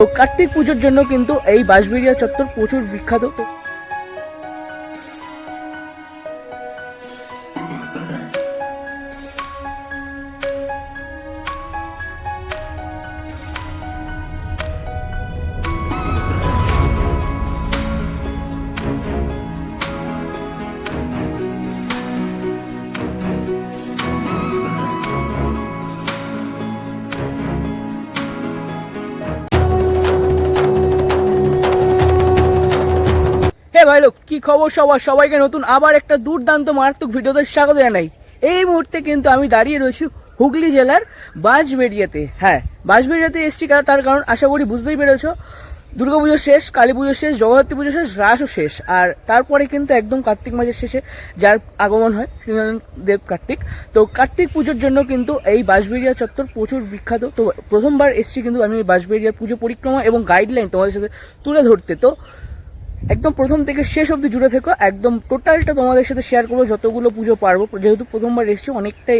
কার্তিক পুজোর জন্য কিন্তু এই বাঁশবেড়িয়া চত্বর প্রচুর বিখ্যাত। তো হে ভাই লোক, কি খবর সবার? সবাইকে নতুন আবার একটা দুর্দান্ত মারাত্মক ভিডিওতে স্বাগত জানাই। এই মুহূর্তে কিন্তু আমি দাঁড়িয়ে রয়েছি হুগলি জেলার বাঁশবেড়িয়াতে। হ্যাঁ বাঁশবেড়িয়াতে এসছি তার কারণ আশা করি বুঝতেই পেরেছ। দুর্গাপুজো শেষ কালী পুজো শেষ, জগদ্ধাত্রী পুজো শেষ, রাসও শেষ। আর তারপরে কিন্তু একদম কার্তিক মাসের শেষে যার আগমন হয় দেব কার্তিক। তো কার্তিক পুজোর জন্য কিন্তু এই বাঁশবেড়িয়া চত্বর প্রচুর বিখ্যাত। তো প্রথমবার এসছি কিন্তু আমি বাঁশবেড়িয়ার পুজো পরিক্রমা এবং গাইডলাইন তোমাদের সাথে তুলে ধরতে। তো একদম প্রথম থেকে শেষ অবধি জুড়ে থেকো। একদম টোটালটা তোমাদের সাথে শেয়ার করব, যতগুলো পুজো পারব। যেহেতু প্রথমবার এসেছি, অনেকটাই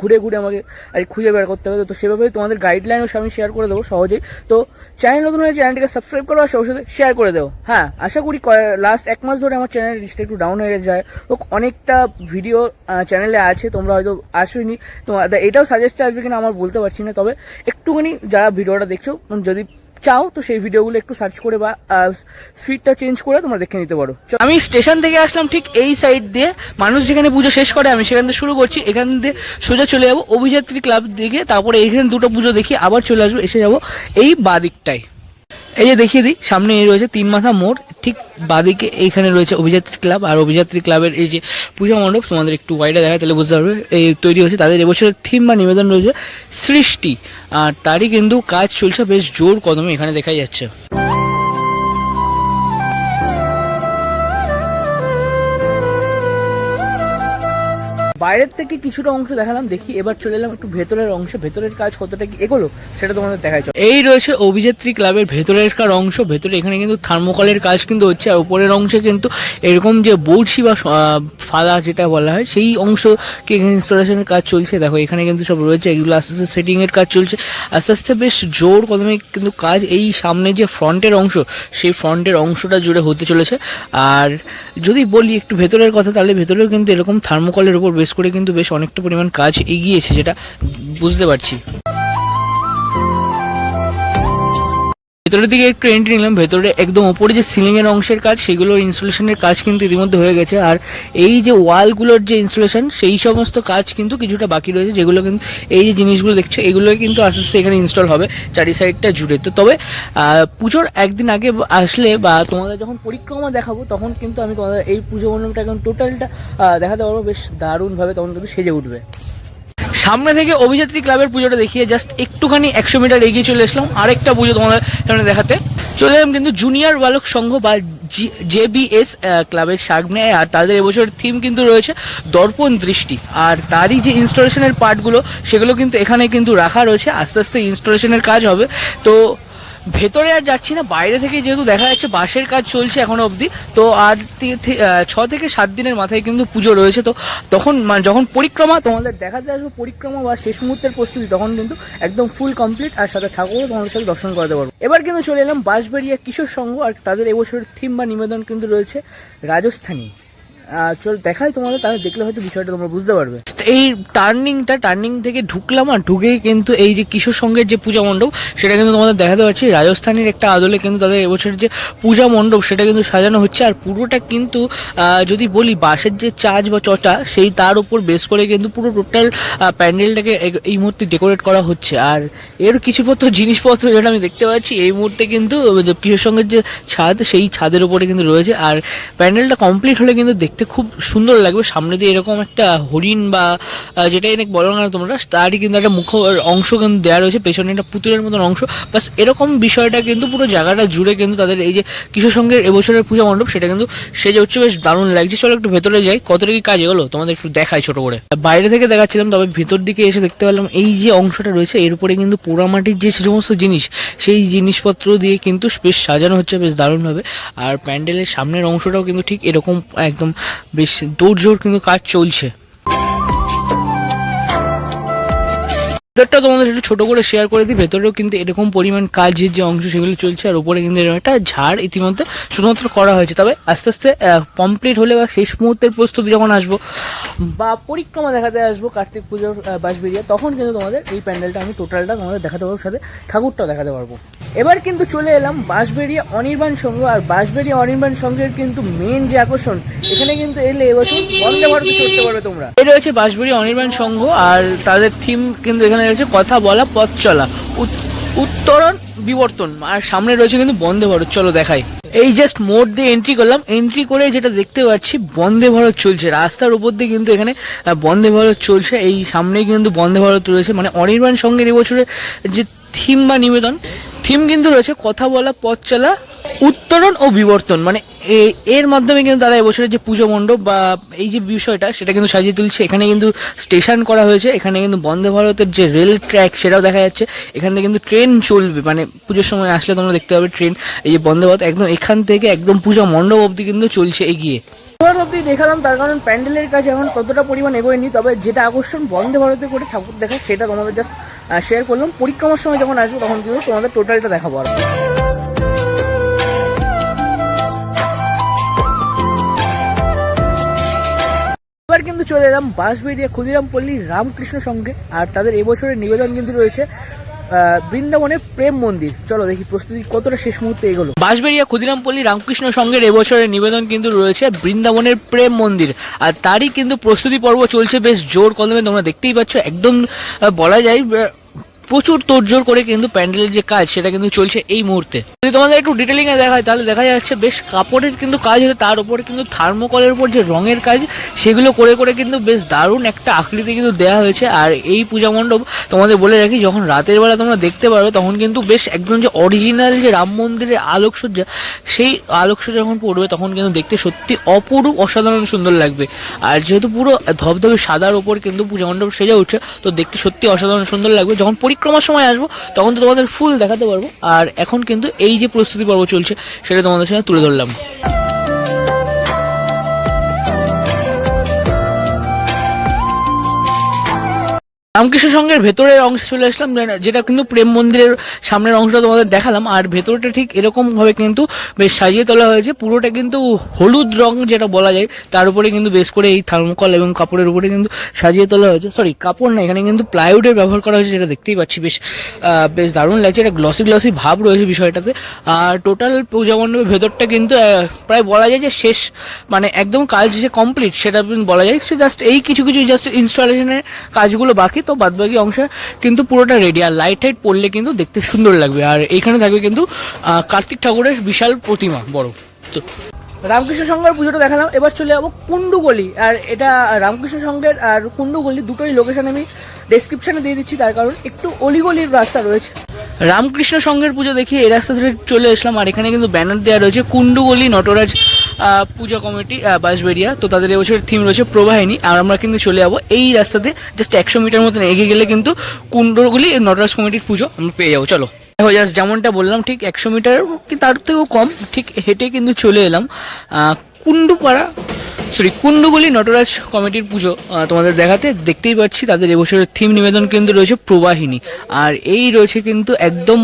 ঘুরে ঘুরে আমাকে আর খুঁজে বের করতে হবে। তো সেভাবেই তোমাদের গাইডলাইনও আমি শেয়ার করে দেবো সহজেই। তো চ্যানেল নতুন হয়ে চ্যানেলটিকে সাবস্ক্রাইব করো আর সবার সাথে শেয়ার করে দেবো হ্যাঁ আশা করি লাস্ট এক মাস ধরে আমার চ্যানেলের রিচটা একটু ডাউন হয়ে যায়। তো অনেকটা ভিডিও চ্যানেলে আছে, তোমরা হয়তো আসোনি তোমার এটাও সাজেস্ট আসবে কিনা আমার বলতে পারছি না। তবে একটুখানি যারা ভিডিওটা দেখছ, যদি চাও, তো সেই ভিডিওগুলো একটু সার্চ করে বা স্পিডটা চেঞ্জ করে তোমরা দেখে নিতে পারো। আমি স্টেশন থেকে আসলাম ঠিক এই সাইড দিয়ে। মানুষ যেখানে পুজো শেষ করে, আমি সেখান থেকে শুরু করছি। এখান দিয়ে সোজা চলে যাব অভিযাত্রী ক্লাব দিকে। তারপরে এইখানে দুটো পুজো দেখি, আবার চলে আসব, এসে যাব এই বাদিকটায় এই যে দেখিয়ে দিই, সামনে রয়েছে তিন মাথা মোড়, ঠিক বাদিকে এইখানে রয়েছে অভিযাত্রী ক্লাব, আর অভিযাত্রী ক্লাবের এই যে পূজা মণ্ডপ, তোমাদের একটু ওয়াইডে দেখায়, তাহলে বুঝতে পারবে, এই তৈরি হয়েছে, তাদের এবছরের থিম বা নিবেদন রয়েছে সৃষ্টি, আর তারই কিন্তু কাজ চলছে, বেশ জোর কদমে এখানে দেখাই যাচ্ছে। বাইরের থেকে কিছুটা অংশ দেখালাম, দেখি এবার চলে এলাম একটু ভেতরের অংশ। ভেতরের কাজ কতটা কি এগোলো, সেটা তোমাদের দেখাই। এই রয়েছে অভিযাত্রী ক্লাবের ভেতরের কার অংশ। ভেতরে এখানে কিন্তু থার্মোকলের কাজ কিন্তু হচ্ছে, আর উপরের অংশে কিন্তু এরকম যে বড়শি বা ফাদা যেটা বলা হয়, সেই অংশকে ইনস্টলেশনের কাজ চলছে। দেখো, এখানে কিন্তু সব রয়েছে, এগুলো আস্তে আস্তে সেটিংয়ের কাজ চলছে। আস্তে আস্তে বেশ জোর কদমে কিন্তু কাজ। এই সামনে যে ফ্রন্টের অংশ, সেই ফ্রন্টের অংশটা জুড়ে হতে চলেছে। আর যদি বলি একটু ভেতরের কথা, তাহলে ভেতরেও কিন্তু এরকম থার্মোকলের উপর বেশ করে কিন্তু বেশ অনেকটা পরিমাণ কাজ এগিয়েছে যেটা বুঝতে পারছি। ভেতরের দিকে একটু এন্ট্রি নিলাম, ভেতরে একদম ওপরে যে সিলিংয়ের অংশের কাজ সেগুলোর ইনস্টলেশনের কাজ কিন্তু ইতিমধ্যে হয়ে গেছে। আর এই যে ওয়ালগুলোর যে ইনস্টলেশন সেই সমস্ত কাজ কিন্তু কিছুটা বাকি রয়েছে, যেগুলো কিন্তু এই যে জিনিসগুলো দেখছ এগুলো কিন্তু আস্তে আস্তে এখানে ইনস্টল হবে চারি সাইডটা জুড়ে। তো তবে পুজোর একদিন আগে আসলে বা তোমাদের যখন পরিক্রমা দেখাবো, তখন কিন্তু আমি তোমাদের এই পুজো মণ্ডপটা এখন টোটালটা দেখাতে পারব। বেশ দারুণভাবে তখন কিন্তু সেজে উঠবে। সামনে থেকে অভিযাত্রী ক্লাবের পুজোটা দেখিয়ে জাস্ট একটুখানি একশো মিটার এগিয়ে চলে এসলাম আরেকটা পুজো তোমাদের সামনে দেখাতে। চলে এলাম কিন্তু জুনিয়র বালক সংঘ বা জেবিএস ক্লাবের সামনে। আর তাদের এবছর থিম কিন্তু রয়েছে দর্পণ দৃষ্টি। আর তারই যে ইনস্টলেশনের পার্টগুলো সেগুলো কিন্তু এখানে কিন্তু রাখা রয়েছে। আস্তে আস্তে ইনস্টলেশনের কাজ হবে। তো ভেতরে আর যাচ্ছি না, বাইরে থেকে যেহেতু দেখা যাচ্ছে বাসের কাজ চলছে এখনও অবধি, তো আর ছ থেকে সাত দিনের মাথায় কিন্তু পুজো রয়েছে, তো তখন মানে যখন পরিক্রমা, তোমাদের দেখাতে আসব পরিক্রমা বা শেষ মুহূর্তের প্রস্তুতি, তখন কিন্তু একদম ফুল কমপ্লিট আর সাথে ঠাকুরও তোমাদের সাথে দর্শন করাতে পারব। এবার কিন্তু চলে এলাম বাঁশবাড়িয়া কিশোর সংঘ, আর তাদের এবছরের থিম বা নিবেদন কিন্তু রয়েছে রাজস্থানী। চল, দেখাই তোমাদের, তাহলে দেখলে হয়তো বিষয়টা তোমরা বুঝতে পারবে। এই টার্নিংটা টার্নিং থেকে ঢুকলাম আর ঢুকেই কিন্তু এই যে কিশোর সঙ্গের যে পূজা মণ্ডপ, সেটা কিন্তু তোমাদের দেখাতে পারছি। রাজস্থানের একটা আদলে কিন্তু তাদের এবছরের যে পূজা মণ্ডপ, সেটা কিন্তু সাজানো হচ্ছে। আর পুরোটা কিন্তু যদি বলি বাঁশের যে চার্জ বা চটা, সেই তার উপর বেস করে কিন্তু পুরো টোটাল প্যান্ডেলটাকে এই মুহূর্তে ডেকোরেট করা হচ্ছে। আর এর কিছুপত্র, জিনিসপত্র যেটা আমি দেখতে পাচ্ছি, এই মুহূর্তে কিন্তু কিশোর সঙ্গের যে ছাদ, সেই ছাদের উপরে কিন্তু রয়েছে। আর প্যান্ডেলটা কমপ্লিট হলে কিন্তু দেখতে খুব সুন্দর লাগবে। সামনে দিয়ে এরকম একটা হরিণ বা যেটাই অনেক বলো না তোমরা, তারই কিন্তু একটা মুখ অংশ কিন্তু দেওয়া রয়েছে, পেছনে একটা পুতুলের মতন অংশ। বাস এরকম বিষয়টা কিন্তু পুরো জায়গাটা জুড়ে কিন্তু তাদের এই যে কিশোর সঙ্গের এবছরের পূজা মণ্ডপ, সেটা কিন্তু সেজে হচ্ছে বেশ দারুণ লাগছে। চলো একটু ভেতরে যাই, কতটা কি কাজ এগুলো? তোমাদের একটু দেখায় ছোট করে। বাইরে থেকে দেখাচ্ছিলাম, তবে ভেতর দিকে এসে দেখতে পেলাম, এই যে অংশটা রয়েছে, এর উপরে কিন্তু পোড়ামাটির যে সমস্ত জিনিস, সেই জিনিসপত্র দিয়ে কিন্তু বেশ সাজানো হচ্ছে, বেশ দারুণভাবে। আর প্যান্ডেলের সামনের অংশটাও কিন্তু ঠিক এরকম একদম বেশ জোর কিন্তু কাজ চলছে। ভেতরটা তোমাদের একটু ছোট করে শেয়ার করে দিই, ভেতরেও কিন্তু এরকম পরিমাণ কাজের যে অংশ সেগুলো চলছে, আর উপরে কিন্তু এরকম একটা ঝাড় ইতিমধ্যে শুধুমাত্র করা হয়েছে। তবে আস্তে আস্তে কমপ্লিট হলে বা শেষ মুহূর্তের প্রস্তুতি যখন আসব, বা পরিক্রমা দেখাতে আসব কার্তিক পুজোর বাঁশবেরিয়া তখন কিন্তু তোমাদের এই প্যান্ডেলটা আমি টোটালটা তোমাদের দেখাতে পারব, সাথে ঠাকুরটাও দেখাতে পারব। এবার কিন্তু চলে এলাম বাঁশবেরিয়া অনির্বাণ সংঘ, আর বাঁশবেরিয়া অনির্বাণ সংঘের কিন্তু মেন যে আকর্ষণ, এখানে কিন্তু এলে এবছর বন্দে ভারতে চড়তে পারবে তোমরা। এই রয়েছে বাঁশবেরিয়া অনির্বাণ সংঘ, আর তাদের থিম কিন্তু এখানে রয়েছে কথা বলা, পথ চলা, উত- উত্তরণ, বিবর্তন, আর সামনে রয়েছে কিন্তু বন্দে ভারত, চলো দেখাই। এই জাস্ট মোড় দিয়ে এন্ট্রি করলাম এন্ট্রি করে যেটা দেখতে পাচ্ছি, বন্দে ভারত চলছে, রাস্তার উপর দিয়ে কিন্তু এখানে বন্দে ভারত চলছে, এই সামনেই কিন্তু বন্দে ভারত রয়েছে মানে অনির্বাণ সঙ্গের এবছরের যে থিম বা নিবেদন। থিম কিন্তু রয়েছে কথা বলা, পথ চলা, উত্তরণ ও বিবর্তন। মানে এর মাধ্যমে কিন্তু তারা এবছরের যে পুজো মণ্ডপ বা এই যে বিষয়টা, সেটা কিন্তু সাজিয়ে তুলছে। এখানে কিন্তু স্টেশন করা হয়েছে। এখানে কিন্তু বন্দে ভারতের যে রেল ট্র্যাক, সেটাও দেখা যাচ্ছে। এখান কিন্তু ট্রেন চলবে। মানে পুজোর সময় আসলে তোমরা দেখতে পাবে ট্রেন। এই যে বন্দে ভারত একদম এখান থেকে একদম পূজা মণ্ডপ অবধি কিন্তু চলছে এগিয়ে। ভারত অবধি দেখালাম তার কারণ প্যান্ডেলের কাছে এখন ততটা পরিমাণ এগোয়নি তবে যেটা আকর্ষণ বন্দে ভারতে করে ঠাকুর দেখা সেটা তোমাদের জাস্ট শেয়ার করলাম। পরিক্রমার সময় যখন আসব তখন কিন্তু তোমাদের টোটালটা দেখাবো আর। এবার কিন্তু চলে এলাম বাঁশবেরিয়া ক্ষুদিরাম পল্লী রামকৃষ্ণ সঙ্গে আর তাদের এবছরের নিবেদন কিন্তু রয়েছে বৃন্দাবনের প্রেম মন্দির। চলো দেখি প্রস্তুতি কতটা শেষ মুহূর্তে এগোলো। বাঁশবেড়িয়া ক্ষুদিরাম পল্লী রামকৃষ্ণ সংঘের এবছরের নিবেদন কিন্তু রয়েছে বৃন্দাবনের প্রেম মন্দির। আর তারই কিন্তু প্রস্তুতি পর্ব চলছে, বেশ জোর কদমে তোমরা দেখতেই পাচ্ছ। একদম বলা যায় প্রচুর তোড়জোড় করে কিন্তু প্যান্ডেলের যে কাজ, সেটা কিন্তু চলছে এই মুহূর্তে। যদি তোমাদের একটু ডিটেলিং এ দেখায়, তাহলে দেখা যাচ্ছে বেশ কাপড়ের কিন্তু কাজ হলে তার উপরে কিন্তু থার্মোকলের উপর যে রঙের কাজ, সেগুলো করে করে কিন্তু বেশ দারুণ একটা আকৃতি কিন্তু দেওয়া হয়েছে। আর এই পূজা মণ্ডপ তোমাদের বলে রাখি, যখন রাতের বেলা তোমরা দেখতে পারবে তখন কিন্তু বেশ একদম যে অরিজিনাল যে রাম মন্দিরের আলোকসজ্জা, সেই আলোকসজ্জা যখন পড়বে, তখন কিন্তু দেখতে সত্যি অপরূপ, অসাধারণ সুন্দর লাগবে। আর যেহেতু পুরো ধবধবে সাদার ওপর কিন্তু পূজা মণ্ডপ সেজে উঠছে, তো দেখতে সত্যি অসাধারণ সুন্দর লাগবে। যখন পরিক্রমার সময় আসব, তখন তো তোমাদের ফুল দেখাতে পারব। আর এখন কিন্তু এই যে প্রস্তুতি পর্ব চলছে, সেটা তোমাদের সঙ্গে তুলে ধরলাম। রামকৃষ্ণ সঙ্গের ভেতরের অংশে চলে আসলাম, যেটা কিন্তু প্রেম মন্দিরের সামনের অংশটা তোমাদের দেখালাম, আর ভেতরটা ঠিক এরকম ভাবে কিন্তু বেশ সাজিয়ে তোলা হয়েছে। পুরোটা কিন্তু হলুদ রং যেটা বলা যায়, তার উপরে কিন্তু বেশ করে এই থার্মোকল এবং কাপড়ের উপরে কিন্তু সাজিয়ে তোলা হয়েছে। সরি কাপড় না, এখানে কিন্তু প্লাইউডের ব্যবহার করা হয়েছে, যেটা দেখতেই পাচ্ছি, বেশ বেশ দারুণ লাগছে। এটা গ্লসি গ্লসি ভাব রয়েছে বিষয়টাতে। আর টোটাল পূজা মণ্ডপের ভেতরটা কিন্তু প্রায় বলা যায় যে শেষ মানে একদম কাজ যে কমপ্লিট সেটা বলা যায়। সে জাস্ট এই কিছু কিছু জাস্ট ইনস্টলেশনের কাজগুলো বাকি। তো বাদবাকি অংশ, কিন্তু পুরোটা রেডি আর লাইট টাইট পড়লে কিন্তু দেখতে সুন্দর লাগবে। আর এখানে থাকবে কিন্তু কার্তিক ঠাকুরের বিশাল প্রতিমা, বড়। তো রামকৃষ্ণ সংঘের পুজোটা দেখালাম, এবার চলে যাব কুন্ডুগলি আর এটা রামকৃষ্ণ সংঘের আর কুন্ডুগলি দুটোই লোকেশন আমি ডেসক্রিপশনে দিয়ে দিচ্ছি, তার কারণ একটু অলিগলির রাস্তা রয়েছে। রামকৃষ্ণ সংঘের পুজো দেখি এই রাস্তা ধরে চলে আসলাম, আর এখানে কিন্তু ব্যানার দেওয়া রয়েছে কুন্ডুগলি নটরাজ পূজা কমিটি বাঁশবেড়িয়া। তো তাদের এবছর থিম রয়েছে প্রবাহিনী। আর আমরা কিন্তু চলে যাব এই রাস্তাতে জাস্ট একশো মিটার মতন এগিয়ে গেলে কিন্তু কুণ্ডগুলি নটরাজ কমিটির পুজো আমরা পেয়ে যাব। চলো। জাস্ট যেমনটা বললাম, ঠিক একশো মিটার তার থেকেও কম, ঠিক হেঁটে কিন্তু চলে এলাম। কুণ্ডুপাড়া সরি কুন্ডুগুলি নটরাজ কমিটির পুজো তোমাদের দেখাতে দেখতেই পাচ্ছি, তাদের এবছরের থিম নিবেদন কিন্তু রয়েছে প্রবাহিনী। আর এই রয়েছে কিন্তু একদম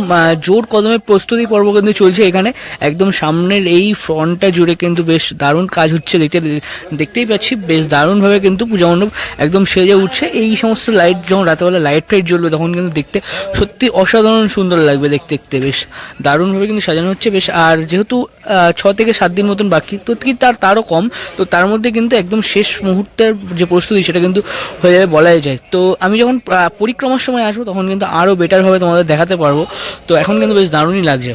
জোর কদমে প্রস্তুতি পর্ব কিন্তু চলছে এখানে। একদম সামনের এই ফ্রন্টটা জুড়ে কিন্তু বেশ দারুণ কাজ হচ্ছে, দেখতে, দেখতেই পাচ্ছি, বেশ দারুণভাবে কিন্তু পূজা মণ্ডপ একদম সেজে উঠছে। এই সমস্ত লাইট যখন রাতেবেলা লাইট ফাইট জ্বলবে, তখন কিন্তু দেখতে সত্যি অসাধারণ সুন্দর লাগবে দেখতে দেখতে বেশ দারুণভাবে কিন্তু সাজানো হচ্ছে, বেশ। আর যেহেতু ছ থেকে সাত দিন মতন বাকি, তো কি তার, তারও কম। তো তার মধ্যে কিন্তু একদম শেষ মুহূর্তের যে প্রস্তুতি সেটা কিন্তু হয়ে যাবে বলাই যায়। তো আমি যখন পরিক্রমার সময় আসব তখন কিন্তু আরও বেটারভাবে তোমাদের দেখাতে পারব। তো এখন কিন্তু বেশ দারুণই লাগছে।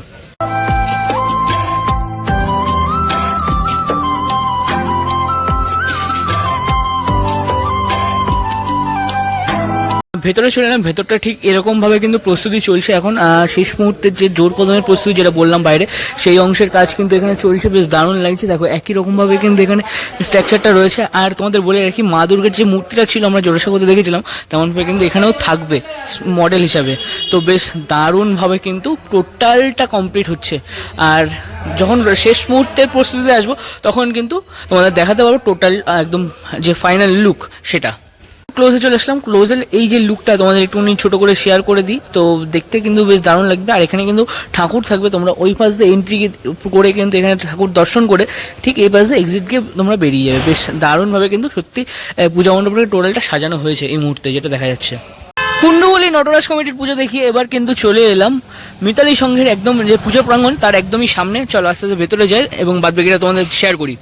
ভেতরে চলে এলাম, ভেতরটা ঠিক এরকম ভাবে কিন্তু প্রস্তুতি চলছে এখন। শেষ মুহূর্তের যে জোর কদমের প্রস্তুতি যেটা বললাম বাইরে, সেই অংশের কাজ কিন্তু এখানে চলছে, বেশ দারুণ লাগছে। দেখো, একই রকম ভাবে কিন্তু এখানে স্ট্রাকচারটা রয়েছে। আর তোমাদের বলে রাখি, মা দুর্গার যে মূর্তিটা ছিল, আমরা জোড়াসাগরে দেখেছিলাম তেমন ভাবে কিন্তু এখানেও থাকবে মডেল হিসাবে। তো বেশ দারুণভাবে কিন্তু টোটালটা কমপ্লিট হচ্ছে। আর যখন শেষ মুহূর্তের প্রস্তুতিতে আসব, তখন কিন্তু তোমাদের দেখাতে পারব টোটাল একদম যে ফাইনাল লুক সেটা। ক্লোজে চলে আসলাম। ক্লোজের এই যে লুকটা তোমাদের একটুখানি ছোট করে শেয়ার করে দিই, তো দেখতে কিন্তু বেশ দারুণ লাগবে। আর এখানে কিন্তু ঠাকুর থাকবে, তোমরা ওই পাশ দিয়ে এন্ট্রি করে কিন্তু এখানে ঠাকুর দর্শন করে ঠিক এই পাশ দিয়ে এক্সিট গিয়ে তোমরা বেরিয়ে যাবে। বেশ দারুণভাবে কিন্তু সত্যি পূজা মণ্ডপের টোটালটা সাজানো হয়েছে এই মুহূর্তে যেটা দেখা যাচ্ছে। কুণ্ডুগুলি নটরাজ কমিটির পুজো দেখিয়ে এবার কিন্তু চলে এলাম। মিতালি সংঘের একদম যে পুজো প্রাঙ্গণ, তার একদমই সামনে। চলো আস্তে আস্তে ভেতরে যাই এবং বাদ বাকিটা তোমাদের শেয়ার করি।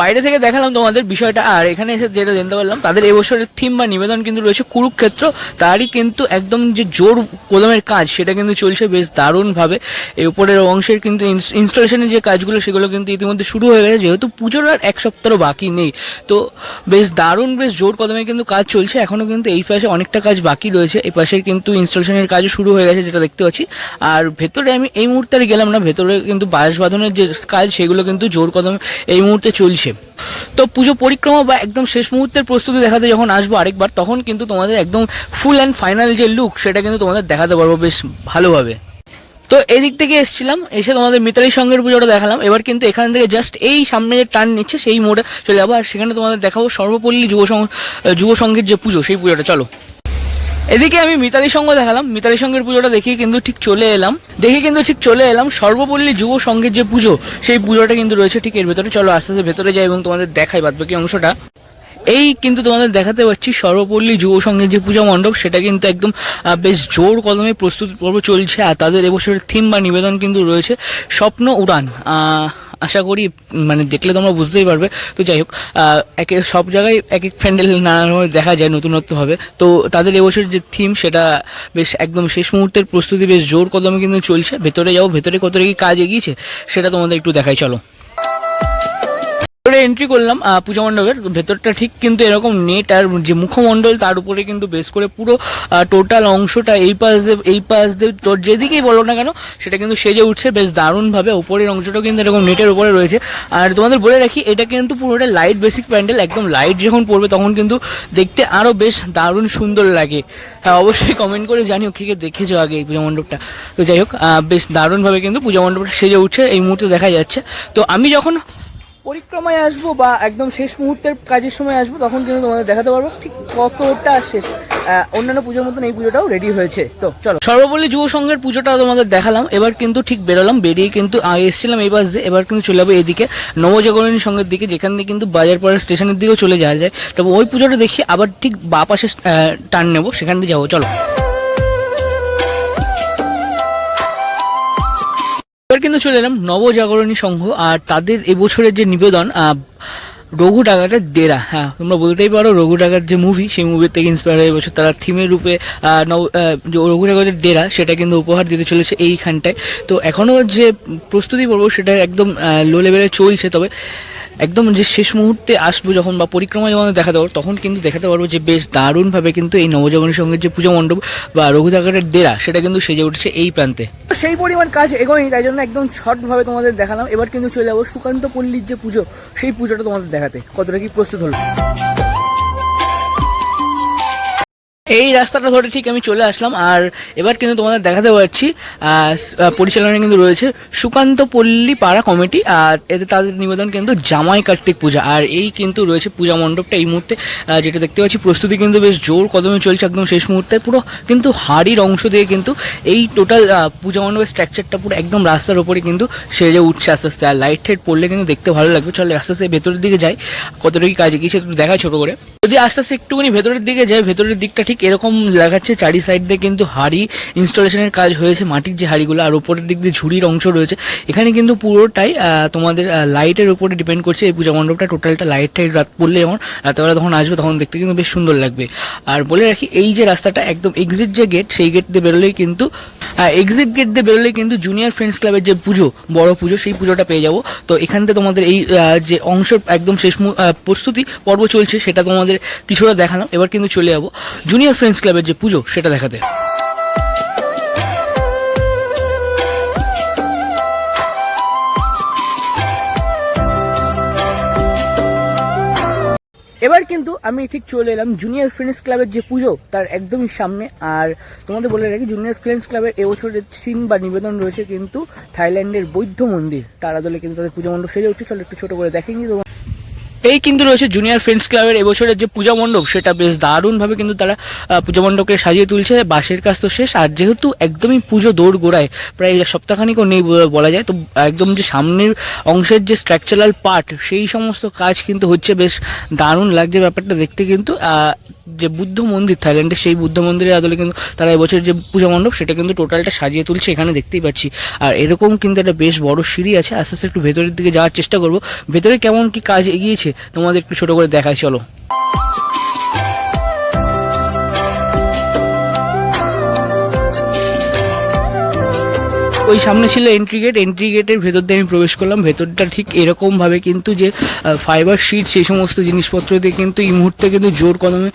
বাইরে থেকে দেখালাম তোমাদের বিষয়টা। আর এখানে এসে যেটা জানতে পারলাম, তাদের এবছরের থিম বা নিবেদন কিন্তু রয়েছে কুরুক্ষেত্র। তারই কিন্তু একদম যে জোর কদমের কাজ, সেটা কিন্তু চলছে বেশ দারুণভাবে। এই উপরের অংশের কিন্তু ইনস্টলেশনের যে কাজগুলো, সেগুলো কিন্তু ইতিমধ্যে শুরু হয়ে গেছে, যেহেতু পুজোর আর এক সপ্তাহ বাকি নেই। তো বেশ দারুণ, বেশ জোর কদমে কিন্তু কাজ চলছে। এখনও কিন্তু এই পাশে অনেকটা কাজ বাকি রয়েছে। এই পাশের কিন্তু ইনস্টলেশনের কাজও শুরু হয়ে গেছে, যেটা দেখতে পাচ্ছি। আর ভেতরে আমি এই মুহূর্তে গেলাম না, ভেতরে কিন্তু বাঁশ বাঁধনের যে কাজ, সেগুলো কিন্তু জোর কদমে এই মুহূর্তে চলছে। তো পুজো পরিক্রমা বা একদম শেষ মুহূর্তের প্রস্তুতি দেখাতে যখন আসব আরেকবার, তখন কিন্তু তোমাদের একদম ফুল অ্যান্ড ফাইনাল যে লুক সেটা কিন্তু তোমাদের দেখাতে পারব বেশ ভালোভাবে। তো এদিক থেকে এসেছিলাম, এসে তোমাদের মিতালি সঙ্গের পুজোটা দেখালাম। এবার কিন্তু এখান থেকে জাস্ট এই সামনে যে টার্ন নিচ্ছে, সেই মোড়ে চলে যাব। আর সেখানে তোমাদের দেখাবো সর্বপল্লী যুব যুব সংঘের যে পুজো, সেই পুজোটা। চলো। এদিকে আমি মিতালি সঙ্গ দেখালাম। মিতালি সঙ্গের পুজোটা দেখিয়ে কিন্তু ঠিক চলে এলাম। দেখে কিন্তু ঠিক চলে এলাম। সর্বপল্লী যুব সংঘের যে পুজো, সেই পুজোটা কিন্তু রয়েছে ঠিক এর ভেতরে। চলো আস্তে আস্তে ভেতরে যাই এবং তোমাদের দেখাই বাদ বাকি অংশটা। এই কিন্তু তোমাদের দেখাতে পাচ্ছি সর্বপল্লী যুব সংঘের যে পূজা মণ্ডপ, সেটা কিন্তু একদম বেশ জোর কদমে প্রস্তুতি পর্ব চলছে। আর তাদের এবছরের থিম বা নিবেদন কিন্তু রয়েছে স্বপ্ন উড়ান। আশা করি মানে দেখলে তোমরা বুঝতেই পারবে। তো যাই হোক একে সব জায়গায় এক এক প্যান্ডেল রকমের দেখা যায় নতুনত্বভাবে তো তাদের এবছর যে থিম সেটা বেশ একদম শেষ মুহূর্তের প্রস্তুতি বেশ জোর কদমে কিন্তু চলছে। ভেতরে যাও, ভেতরে কত কি কাজ এগিয়েছে, সেটা তোমাদের একটু দেখাই, চলো। ভেতরে এন্ট্রি করলাম পূজা মণ্ডপের ভেতরটা ঠিক কিন্তু এরকম নেট আর যে মুখমণ্ডল তার উপরে কিন্তু বেশ করে পুরো টোটাল অংশটা এই পাশ দিয়ে, এই পাশ দিয়ে তোর যেদিকেই বলো না কেন, সেটা কিন্তু সেজে উঠছে বেশ দারুণভাবে। উপরের অংশটাও কিন্তু এরকম নেটের উপরে রয়েছে। আর তোমাদের বলে রাখি, এটা কিন্তু পুরোটা লাইট বেসিক প্যান্ডেল একদম লাইট যখন পড়বে তখন কিন্তু দেখতে আরও বেশ দারুণ সুন্দর লাগে। হ্যাঁ অবশ্যই কমেন্ট করে জানিও কে কে দেখেছ আগে এই পূজা মণ্ডপটা। তো যাই হোক বেশ দারুণভাবে কিন্তু পূজা মণ্ডপটা সেজে উঠছে, এই মুহূর্তে দেখা যাচ্ছে। তো আমি যখন পরিক্রমায় আসব বা একদম শেষ মুহূর্তের কাজের সময় আসব, তখন কিন্তু তোমাদের দেখাতে পারব ঠিক কতটা শেষ। অন্যান্য পুজোর মতন এই পুজোটাও রেডি হয়েছে। তো চলো। সর্বপল্লী যুব সংঘের পুজোটা তোমাদের দেখালাম, এবার কিন্তু ঠিক বেরোলাম, বেরিয়ে কিন্তু এসেছিলাম এই পাশ দিয়ে, এবার কিন্তু চলে যাব এদিকে নবজাগরণী সংঘের দিকে, যেখান দিয়ে কিন্তু বাজার পাড়ার স্টেশনের দিকেও চলে যাওয়া যায়। তবে ওই পুজোটা দেখি আবার ঠিক বা পাশে টার্ন নেব, সেখান দিয়ে যাব, চলো। এবার কিন্তু চলে এলাম নবজাগরণী সংঘ আর তাদের এবছরের যে নিবেদন রঘু ডাকাতের দেরা। হ্যাঁ তোমরা বলতেই পারো রঘু ডাকাত যে মুভি সেই মুভির থেকে ইন্সপায়ার হয়ে বছর তারা থিমের রূপে নব রঘু ডাকাতের ডেরা সেটা কিন্তু উপহার দিতে চলেছে এইখানটায়। তো এখনও যে প্রস্তুতি পর্ব সেটা একদম লো লেভেলে চলছে। তবে একদম যে শেষ মুহূর্তে আসব যখন বা পরিক্রমা যখন দেখা দেবো, তখন কিন্তু দেখাতে পারব যে বেশ দারুণভাবে কিন্তু এই নবজাগরণী সঙ্গের যে পূজা মণ্ডপ বা রঘুদাকারের ডেরা সেটা কিন্তু সেজে উঠছে এই প্রান্তে। সেই পরিমাণ কাজ এগোয়নি, তাই জন্য একদম ছটভাবে তোমাদের দেখালাম। এবার কিন্তু চলে যাব সুকান্ত পল্লীর যে পুজো, সেই পুজোটা তোমাদের দেখাতে। কতটা কি প্রস্তুত হলো? এই রাস্তাটা ধরে ঠিক আমি চলে আসলাম। আর এবার কিন্তু তোমাদের দেখাতে পারছি পরিচালনায় কিন্তু রয়েছে সুকান্ত পল্লী পাড়া কমিটি, আর এতে তাদের নিবেদন কিন্তু জামাই কার্তিক পূজা। আর এই কিন্তু রয়েছে পূজা মণ্ডপটা এই মুহূর্তে যেটা দেখতে পাচ্ছি প্রস্তুতি কিন্তু বেশ জোর কদমে চলছে একদম শেষ মুহূর্তে। পুরো কিন্তু হাড়ির অংশ দিয়ে কিন্তু এই টোটাল পূজা মণ্ডপের স্ট্রাকচারটা পুরো একদম রাস্তার উপরে কিন্তু সেজে উঠছে আস্তে আস্তে। আর লাইট টাইট পড়লে কিন্তু দেখতে ভালো লাগবে। চলে আস্তে আস্তে ভেতরের দিকে যাই। কতটা কি কাজ গিয়েছে দেখায় ছোট করে। যদি আস্তে আস্তে একটুখানি ভেতরের দিকে যায় ভেতরের দিকটা ঠিক এরকম দেখাচ্ছে চারি সাইড দিয়ে কিন্তু হাড়ি ইনস্টলেশনের কাজ হয়েছে, মাটির যে হাড়িগুলো, আর উপরের দিক দিয়ে ঝুড়ির অংশ রয়েছে। এখানে কিন্তু পুরোটাই তোমাদের লাইটের উপরে ডিপেন্ড করছে। এই পূজা মণ্ডপটা টোটালটা লাইট টাইট রাত পড়লে যখন রাতেবেলা তখন আসবে তখন দেখতে কিন্তু বেশ সুন্দর লাগবে। আর বলে রাখি, এই যে রাস্তাটা একদম এক্সিট যে গেট সেই গেট দিয়ে বেরোলেই কিন্তু এক্সিট গেট দিয়ে বেরোলেই কিন্তু জুনিয়র ফ্রেন্ডস ক্লাবের যে পুজো, বড় পুজো, সেই পুজোটা পেয়ে যাব। তো এখান থেকে তোমাদের এই যে অংশ একদম শেষ প্রস্তুতি পর্ব চলছে, সেটা তোমাদের কিছুটা দেখালাম। এবার কিন্তু চলে যাব। জুনিয়র ফ্রেন্ডস ক্লাবের যে পুজো, সেটা দেখাতে। এবার কিন্তু আমি ঠিক চলে এলাম জুনিয়র ফ্রেন্ডস ক্লাবের যে পুজো, তার একদমই সামনে। আর তোমাদের বলে রাখি জুনিয়র ফ্রেন্ডস ক্লাবের এবছরের থিম বা নিবেদন রয়েছে কিন্তু থাইল্যান্ডের বৌদ্ধ মন্দির। তার আদলে কিন্তু তাদের পুজো মণ্ডপ সেজে উঠছে। চলো একটু ছোট করে দেখেনি তোমার এই কিন্তু রয়েছে জুনিয়র ফ্রেন্ডস ক্লাবের এবছরের যে পূজা মণ্ডপ, সেটা বেশ দারুণভাবে কিন্তু তারা পূজা মণ্ডপকে সাজিয়ে তুলছে। বাসের কাজ তো শেষ, আর যেহেতু একদমই পুজো দৌড় গোড়ায় প্রায় সপ্তাহখানিকও নেই বলা যায়, তো একদম যে সামনের অংশের যে স্ট্রাকচারাল পার্ট সেই সমস্ত কাজ কিন্তু হচ্ছে বেশ দারুণ লাগছে ব্যাপারটা দেখতে কিন্তু। যে বুদ্ধ মন্দির, থাইল্যান্ডের সেই বুদ্ধ মন্দিরের আদলে কিন্তু তারা এবছর যে পূজা মণ্ডপ, সেটা কিন্তু টোটালটা সাজিয়ে তুলছে, এখানে দেখতেই পাচ্ছি। আর এরকম কিন্তু একটা বেশ বড় সিঁড়ি আছে, আস্তে আস্তে একটু ভেতরের দিকে যাওয়ার চেষ্টা করব। ভেতরে কেমন কি কাজ এগিয়েছে, তোমাদের একটু ছোট করে দেখায় চলো। ওই সামনে ছিল এন্ট্রি গেট এন্ট্রি গেটের ভেতর দিয়ে আমি প্রবেশ করলাম। ভেতরটা ঠিক এরকম ভাবে কিন্তু যে ফাইবার শিট সেই সমস্ত জিনিসপত্র দিয়ে কিন্তু এই মুহূর্তে কিন্তু জোর কদমে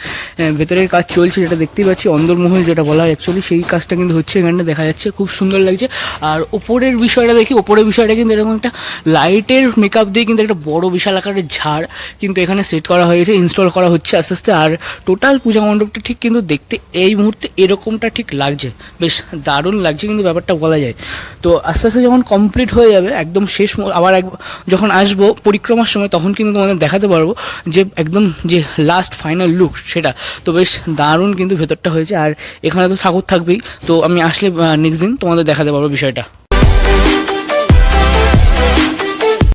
ভেতরের কাজ চলছে যেটা দেখতেই পাচ্ছি। অন্দরমহল যেটা বলা হয় অ্যাকচুয়ালি সেই কাজটা কিন্তু হচ্ছে এখানটা দেখা যাচ্ছে। খুব সুন্দর লাগছে। আর ওপরের বিষয়টা দেখি, ওপরের বিষয়টা কিন্তু এরকম একটা লাইটের মেকআপ দিয়ে কিন্তু একটা বড় বিশাল আকারের ঝাড় কিন্তু এখানে সেট করা হয়েছে ইনস্টল করা হচ্ছে আস্তে আস্তে। আর টোটাল পূজা মণ্ডপটা ঠিক কিন্তু দেখতে এই মুহূর্তে এরকমটা ঠিক লাগছে। বেশ দারুণ লাগছে কিন্তু ব্যাপারটা বলা যায়। তো আস্তে আস্তে যখন কমপ্লিট হয়ে যাবে, একদম শেষ আবার এক যখন আসব পরিক্রমার সময়, তখন কিন্তু তোমাদের দেখাতে পারব যে একদম যে লাস্ট ফাইনাল লুক সেটা। তো বেশ দারুণ কিন্তু ভেতরটা হয়েছে। আর এখানে তো ঠাকুর থাকবেই। তো আমি আসলে নেক্সট দিন তোমাদের দেখাতে পারব বিষয়টা।